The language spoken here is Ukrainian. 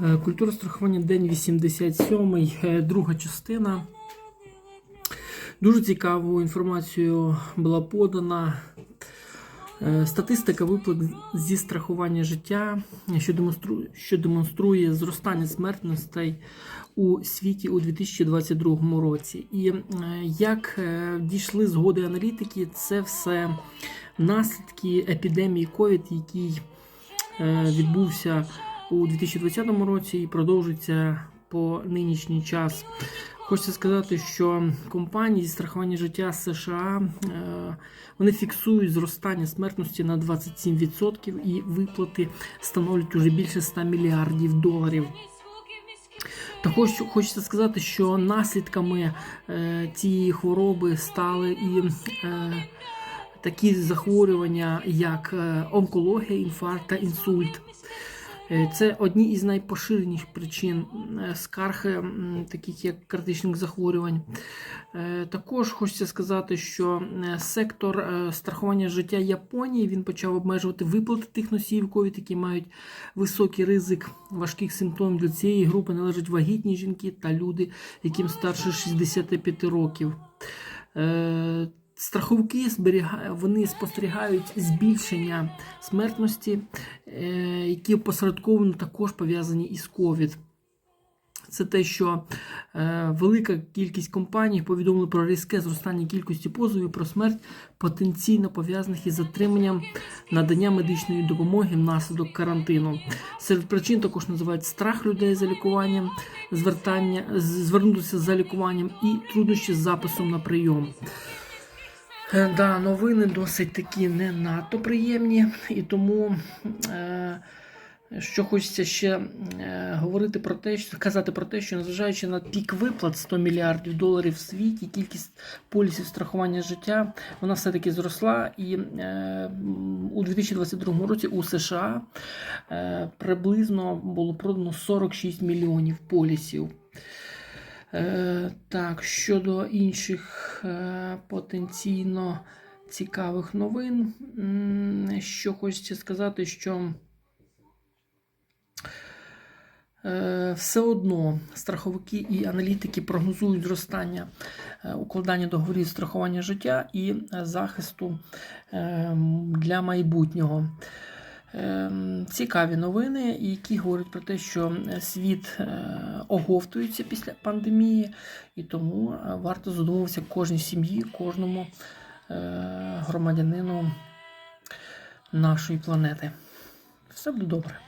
Е, Культура страхування день 87, е, друга частина. Дуже цікаву інформацію була подана. Е, Статистика виплат зі страхування життя, що демонструє, що демонструє зростання смертностей у світі у 2022 році. І як дійшли згоди аналітики, це все наслідки епідемії COVID, який відбувся у 2020 році і продовжується по нинішній час. Хочеться сказати, що компанії зі страхування життя США е, вони фіксують зростання смертності на 27% і виплати становлять уже більше 100 мільярдів доларів. Також хочеться сказати, що наслідками е, цієї хвороби стали і е, такі захворювання, як онкологія, інфаркт та інсульт. Е, Це одні із найпоширеніших причин е, скарг, таких як критичних захворювань. Е, Також хочеться сказати, що е, сектор е, страхування життя Японії він почав обмежувати виплати тих носіїв COVID, які мають високий ризик важких симптомів. Для цієї групи належать вагітні жінки та люди, яким старше 65 років. Зберігають, вони спостерігають збільшення смертності, е, які посередковано також пов'язані із COVID. Це те, що е, велика кількість компаній повідомили про різке зростання кількості позовів про смерть, потенційно пов'язаних із затриманням надання медичної допомоги внаслідок карантину. Серед причин також називають страх людей за лікуванням, звертання, звернутися за лікуванням і труднощі з записом на прийом. Е, Да, новини досить такі не надто приємні, і тому е, що хочеться ще е, говорити про те, що казати про те, що незважаючи на пік виплат 100 мільярдів доларів в світі, кількість полісів страхування життя вона все-таки зросла. І е, у 2022 році у США е, приблизно було продано 46 мільйонів полісів. Е, так, щодо інших е, потенційно цікавих новин, що хочеться сказати, що е, все одно страховики і аналітики прогнозують зростання укладання договорів страхування життя і захисту для майбутнього. Ем, Цікаві новини, які говорять про те, що е, світ е, оговтується після пандемії, і тому е, варто задумуватися кожній сім'ї, кожному громадянину нашої планети. Все буде добре.